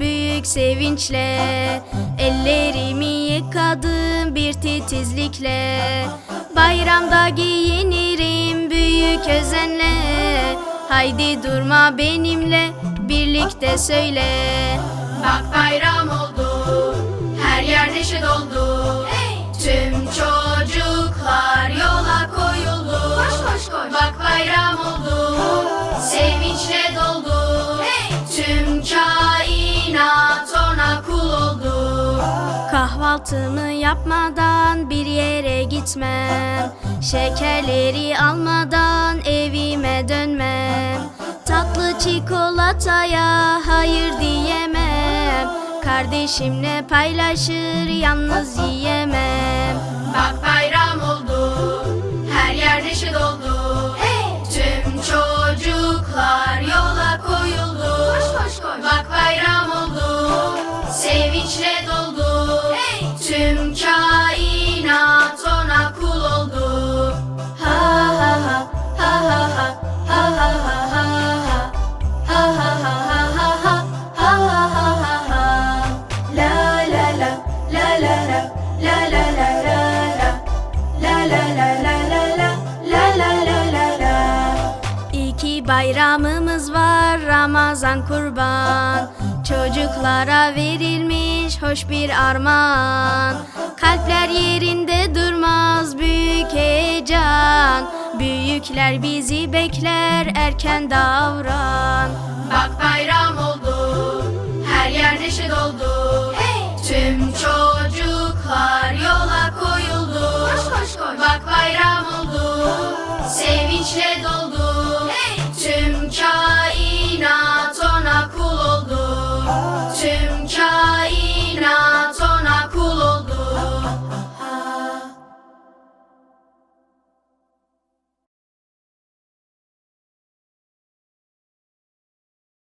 büyük sevinçle Ellerimi yıkadım bir titizlikle. Bayramda giyinirim büyük özenle Haydi durma benimle birlikte söyle. Bak bayram oldu Kahvaltımı yapmadan bir yere gitmem. Şekerleri almadan evime dönmem. Tatlı çikolataya hayır diyemem. Kardeşimle paylaşır yalnız yiyemem. Bak bayram oldu her yer neşe doldu. Tüm çocuklar yola koyuldu. Koş koş koş. Bak bayram oldu Sevinçle doldu İki bayramımız var Ramazan kurban. Çocuklara verilmiş hoş bir armağan. Kalpler yerinde durmaz büyük heyecan. Büyükler bizi bekler erken davran. Bak bayram oldu her yer neşe doldu. Tüm çocuklar yola koyuldu. Bak bayram oldu Sevinçle doldu